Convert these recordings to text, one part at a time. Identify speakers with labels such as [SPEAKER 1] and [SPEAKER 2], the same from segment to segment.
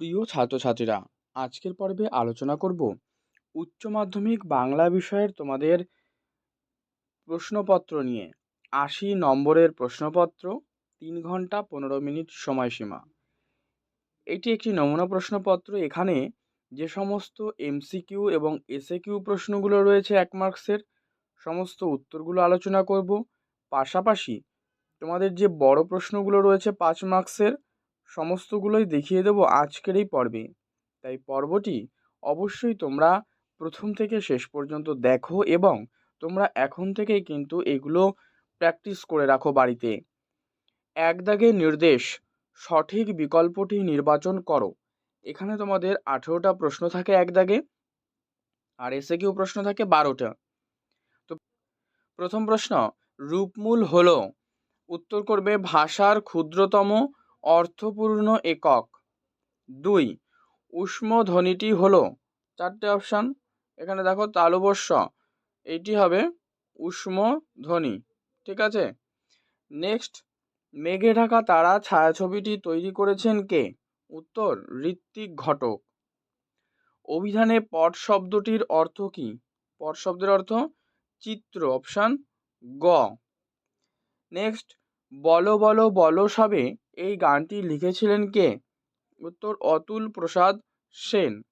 [SPEAKER 1] প্রিয় ছাত্রছাত্রীরা, আজকের পর্বে আলোচনা করব উচ্চ মাধ্যমিক বাংলা বিষয়ের তোমাদের প্রশ্নপত্র নিয়ে। আশি নম্বরের প্রশ্নপত্র, তিন ঘণ্টা পনেরো মিনিট সময়সীমা। এটি একটি নমুনা প্রশ্নপত্র। এখানে যে সমস্ত এমসিকিউ এবং এসএ কিউ প্রশ্নগুলো রয়েছে এক মার্কসের, সমস্ত উত্তরগুলো আলোচনা করব। পাশাপাশি তোমাদের যে বড় প্রশ্নগুলো রয়েছে পাঁচ মার্কসের সমস্তগুলোই দেখিয়ে দেবো আজকের এই পর্বে। তাই পর্বটি অবশ্যই তোমরা প্রথম থেকে শেষ পর্যন্ত দেখো এবং তোমরা এখন থেকেই কিন্তু এগুলো প্র্যাকটিস করে রাখো বাড়িতে। এক দাগে নির্দেশ, সঠিক বিকল্পটি নির্বাচন করো। এখানে তোমাদের আঠেরোটা প্রশ্ন থাকে এক দাগে, আর এসে কিউ প্রশ্ন থাকে বারোটা। তো প্রথম প্রশ্ন, রূপমূল হলো, উত্তর করবে ভাষার ক্ষুদ্রতম অর্থপূর্ণ একক। দুই উষ্ম ধ্বনিটি হলো, চারটে অপশান এখানে দেখো তালুবস্য এইটি হবে উষ্ম ধ্বনি, ঠিক আছে? নেক্সট মেঘে ঢাকা তারা ছায়াছবিটি তৈরি করেছেন কে? উত্তর ঋত্বিক ঘটক। অভিধানে পট শব্দটির অর্থ কী? পট শব্দের অর্থ চিত্র অপশান গ। নেক্সট বলো বলো বলো সবে এই গানটি লিখেছিলেন কে? উত্তর, অতুল প্রসাদ সেন।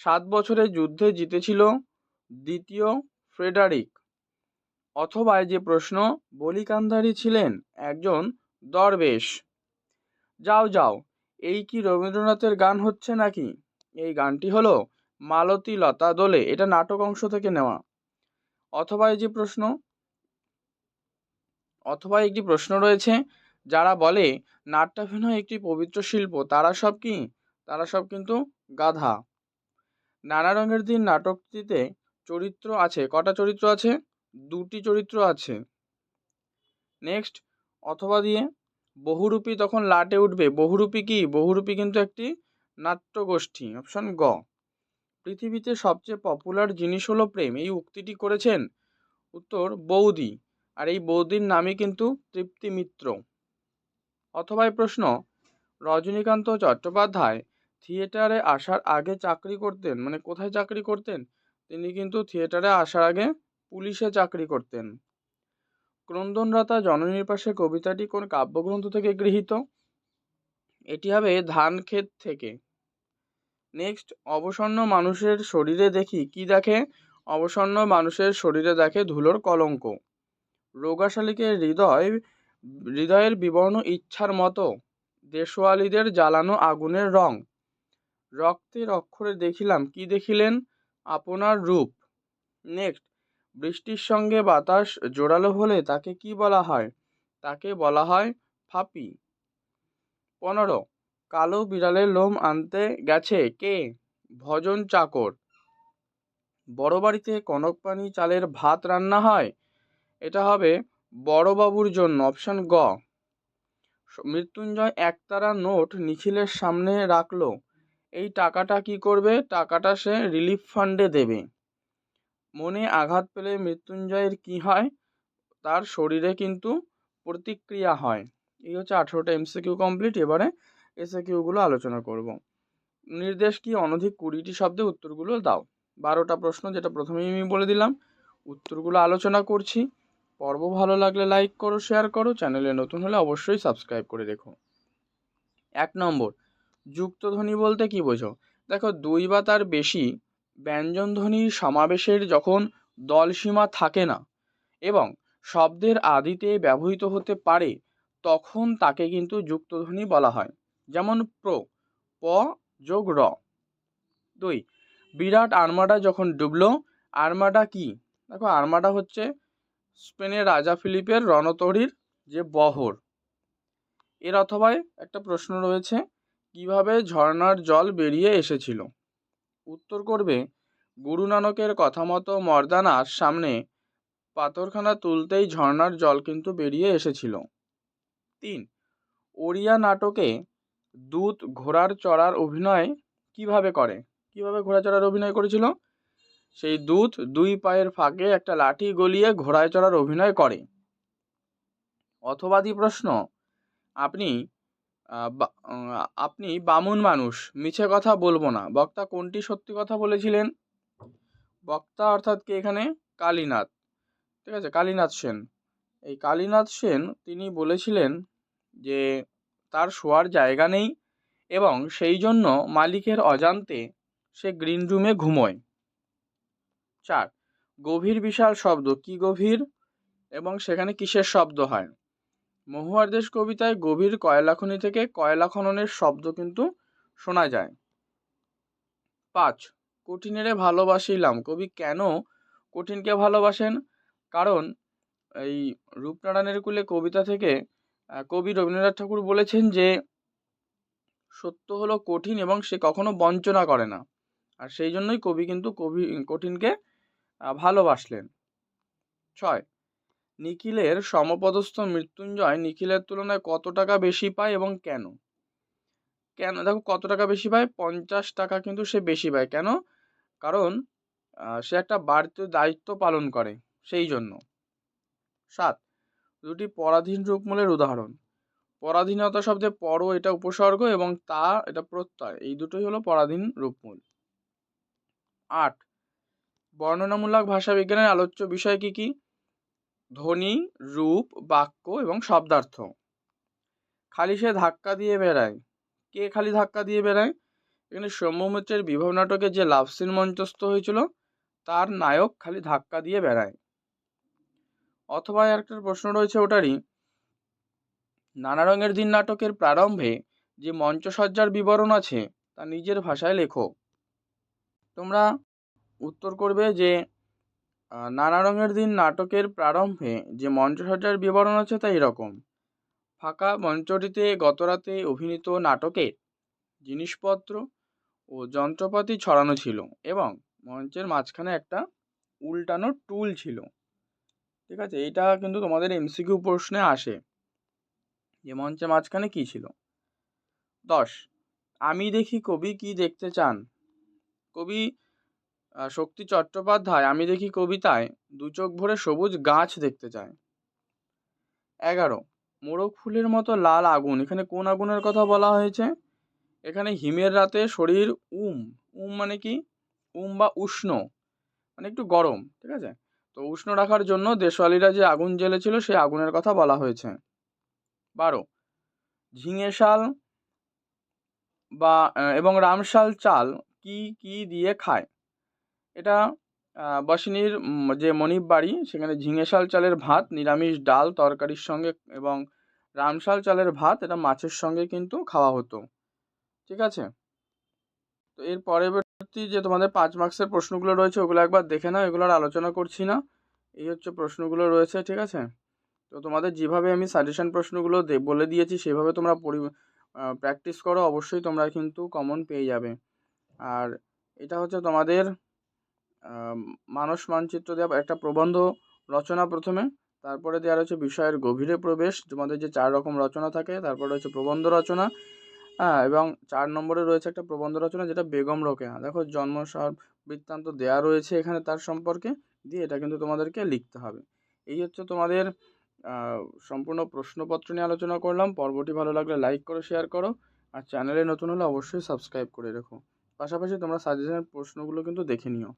[SPEAKER 1] সাত বছরের যুদ্ধে জিতেছিল দ্বিতীয় ফ্রেডারিক। অথবা যে প্রশ্ন, বলিকান্ধারী ছিলেন একজন দরবেশ। যাও যাও, এই কি রবীন্দ্রনাথের গান হচ্ছে নাকি? এই গানটি হলো মালতী লতা দোলে, এটা নাটক অংশ থেকে নেওয়া। অথবা যে প্রশ্ন অথবা একটি প্রশ্ন রয়েছে যারা বলে নাট্যাভিনয় একটি পবিত্র শিল্প, তারা সব কি? তারা সব কিন্তু গাধা। নানা রঙের দিন নাটকটিতে চরিত্র আছে। কটা চরিত্র আছে? দুটি চরিত্র আছে। নেক্সট, অথবা দিয়ে, বহুরূপী তখন লাটে উঠবে। বহুরূপী কি? বহুরূপী কিন্তু একটি নাট্যগোষ্ঠী। অপশন গ। পৃথিবীতে সবচেয়ে পপুলার জিনিস হলো প্রেম। এই উক্তিটি করেছেন উত্তর বৌদি। আর এই বৌদির নামই কিন্তু তৃপ্তি মিত্র। অথবা প্রশ্ন, রজনীকান্ত চট্টোপাধ্যায় থিয়েটারে আসার আগে চাকরি করতেন? মানে কোথায় চাকরি করতেন? তিনি কিন্তু থিয়েটারে আসার আগে পুলিশে চাকরি করতেন। ক্রন্দনরতা জননীর পাশে কবিতাটি কোন কাব্যগ্রন্থ থেকে গৃহীত? এটি হবে ধান ক্ষেত থেকে। নেক্সট, অবসন্ন মানুষের শরীরে দেখি কি দেখে? অবসন্ন মানুষের শরীরে দেখে ধুলোর কলঙ্ক। রোগাশালীকে হৃদয় হৃদয়ের বিবর্ণ ইচ্ছার মতো দেশওয়ালিদের জ্বালানো আগুনের রং। রক্তের অক্ষরে দেখিলাম, কি দেখিলেন? আপনার রূপ। নেক্সট, বৃষ্টির সঙ্গে বাতাস জোরালো হলে তাকে কি বলা হয়? তাকে বলা হয় ফাপি। পনেরো, কালো বিড়ালের লোম আনতে গেছে কে? ভজন চাকর। বড় বাড়িতে কনক পানি চালের ভাত রান্না হয়? এটা হবে বড়বাবুর জন্য অপশান গ। মৃত্যুঞ্জয় একতারা নোট নিখিলের সামনে রাখল। এই টাকাটা কি করবে? টাকাটা সে রিলিফ ফান্ডে দেবে। মনে আঘাত পেলে মৃত্যুঞ্জয়ের কি হয়? তার শরীরে কিন্তু প্রতিক্রিয়া হয়। এই হচ্ছে আঠেরোটা এমসিকিউ কমপ্লিট এবারে এসে কিউগুলো আলোচনা করব। নির্দেশ কি? অনধিক কুড়িটি শব্দে উত্তরগুলো দাও। বারোটা প্রশ্ন, যেটা প্রথমেই আমি বলে দিলাম, উত্তরগুলো আলোচনা করছি। পর্ব ভালো লাগলে লাইক করো, শেয়ার করো, চ্যানেলে নতুন হলে অবশ্যই সাবস্ক্রাইব করে দেখো এক নম্বর যুক্তধ্বনি বলতে কি বোঝো? দেখো, দুই বা তার বেশি ব্যঞ্জনধ্বনির সমাবেশের যখন দলসীমা থাকে না এবং শব্দের আদিতে ব্যবহৃত হতে পারে, তখন তাকে কিন্তু যুক্তধ্বনি বলা হয়। যেমন, প্র, প যোগ র। দুই, বিরাট আর্মাডা যখন ডুবলো, আর্মাডা কি? দেখো, আর্মাডা হচ্ছে স্পেনের রাজা ফিলিপের রণতরীর যে বহর। এর অথবায় একটা প্রশ্ন রয়েছে, কীভাবে ঝর্নার জল বেরিয়ে এসেছিল? উত্তর করবে, গুরু নানকের কথা মতো মর্দানার সামনে পাথরখানা তুলতেই ঝর্নার জল কিন্তু বেরিয়ে এসেছিল। তিন, ওড়িয়া নাটকে দূত ঘোড়ার চড়ার অভিনয় কীভাবে করে? কীভাবে ঘোড়া চড়ার অভিনয় করেছিল? সেই দূত দুই পায়ের ফাঁকে একটা লাঠি গলিয়ে ঘোড়ায় চড়ার অভিনয় করে। অথবাদি প্রশ্ন, আপনি আপনি বামুন মানুষ, মিছে কথা বলব না। বক্তা কোনটি সত্যি কথা বলেছিলেন? বক্তা অর্থাৎ কি এখানে? কালীনাথ। ঠিক আছে, কালীনাথ সেন। এই কালীনাথ সেন, তিনি বলেছিলেন যে, তার শোয়ার জায়গা নেই এবং সেই জন্য মালিকের অজান্তে সে গ্রিন রুমে ঘুমোয়। চার। গভীর বিশাল শব্দ, কি গভীর? এবং সেখানে কিসের শব্দ হয়? মহুয়ার দেশ কবিতায় গভীর কয়লা খনি থেকে কয়লা খননের শব্দ কিন্তু শোনা যায়। পাঁচ। কঠিনেরে ভালোবাসিলাম। কবি কেন কঠিনকে ভালোবাসেন? কারণ এই রূপনারায়ণের কুলে কবিতা থেকে কবি রবীন্দ্রনাথ ঠাকুর বলেছেন যে, সত্য হলো কঠিন এবং সে কখনো বঞ্চনা করে না। আর সেই জন্যই কবি কিন্তু কবি, কঠিনকে ভালোবাসলেন। ছয়, নিখিলের সমপদস্থ মৃত্যুঞ্জয় নিখিলের তুলনায় কত টাকা বেশি পায় এবং কেন? কেন? দেখো, কত টাকা বেশি পায়? পঞ্চাশ টাকা কিন্তু সে বেশি পায়। কেন? কারণ সে একটা বাড়তি দায়িত্ব পালন করে, সেই জন্য। সাত, দুটি পরাধীন রূপমূলের উদাহরণ। পরাধীনতা শব্দে পর এটা উপসর্গ এবং তা, এটা প্রত্যয়। এই দুটোই হলো পরাধীন রূপমূল। আট বর্ণনামূলক ভাষাবিজ্ঞানের আলোচ্য বিষয় কি কি? ধ্বনি, রূপ, বাক্য এবং শব্দার্থ। খালি সে ধাক্কা দিয়ে বেড়ায়। কে খালি ধাক্কা দিয়ে বেড়ায়? এখানে সৌম্যমিত্রের বিভব নাটকে যে লাভ সিন মঞ্চস্থ হয়েছিল, তার নায়ক খালি ধাক্কা দিয়ে বেড়ায়। অথবা একটা প্রশ্ন রয়েছে ওটারই। নানা রঙের দিন নাটকের প্রারম্ভে যে মঞ্চসজ্জার বিবরণ আছে, তা নিজের ভাষায় লেখো। তোমরা উত্তর করবে যে নানা রঙের দিন নাটকের প্রারম্ভে যে মঞ্চসজ্জার বিবরণ আছে তা এরকম। ফাঁকা মঞ্চটিতে গতরাতে অভিনীত নাটকে জিনিসপত্র ও যন্ত্রপাতি ছড়ানো ছিল এবং মঞ্চের মাঝখানে একটা উল্টানো টুল ছিল। ঠিক আছে এটা কিন্তু তোমাদের এমসিকিউ প্রশ্নে আসে যে মঞ্চের মাঝখানে কী ছিল। দশ, আমি দেখি কবি কি দেখতে চান। কবি শক্তি চট্টোপাধ্যায়, আমি দেখি কবিতায় দু চোখ ভরে সবুজ গাছ দেখতে চায়। এগারো, মোরগ ফুলের মতো লাল আগুন, এখানে কোন আগুনের কথা বলা হয়েছে? এখানে হিমের রাতে শরীর উম উম মানে কি? উম বা উষ্ণ মানে একটু গরম, ঠিক আছে? তো উষ্ণ রাখার জন্য দেশওয়ালিরা যে আগুন জ্বেলেছিল, সেই আগুনের কথা বলা হয়েছে। বারো, ঝিঙে শাল বা এবং রামশাল চাল কি কি দিয়ে খায়? এটা বাসিনীর যে মনিব বাড়ি, সেখানে ঝিঙে শাল চালের ভাত, নিরামিষ ডাল, তরকারির সঙ্গে এবং রামশাল চালের ভাত, এটা মাছের সঙ্গে কিন্তু খাওয়া হতো। ঠিক আছে? তো এর পরবর্তী যে তোমাদের পাঁচ মার্কসের প্রশ্নগুলো রয়েছে, ওগুলো একবার দেখে নাও এগুলোর আলোচনা করছি না। এই হচ্ছে প্রশ্নগুলো রয়েছে, ঠিক আছে? তো তোমাদের যেভাবে আমি সাজেশন প্রশ্নগুলো বলে দিয়েছি, সেভাবে তোমরা পরি প্র্যাকটিস করো, অবশ্যই তোমরা কিন্তু কমন পেয়ে যাবে। আর এটা হচ্ছে তোমাদের মানস মানচিত্র দেওয়া একটা প্রবন্ধ রচনা প্রথমে, তারপরে দেওয়া রয়েছে বিষয়ের গভীরে প্রবেশ, তোমাদের যে চার রকম রচনা থাকে, তারপরে রয়েছে প্রবন্ধ রচনা হ্যাঁ এবং চার নম্বরে রয়েছে একটা প্রবন্ধ রচনা যেটা বেগম রোকেয়া। দেখো, জন্ম বৃত্তান্ত দেয়া রয়েছে এখানে তার সম্পর্কে, দিয়ে এটা কিন্তু তোমাদেরকে লিখতে হবে। এই হচ্ছে তোমাদের সম্পূর্ণ প্রশ্নপত্র নিয়ে আলোচনা করলাম। পর্বটি ভালো লাগলে লাইক করো, শেয়ার করো, আর চ্যানেলে নতুন হলে অবশ্যই সাবস্ক্রাইব করে রেখো। পাশাপাশি তোমরা সাজেশনের প্রশ্নগুলো কিন্তু দেখে নিও।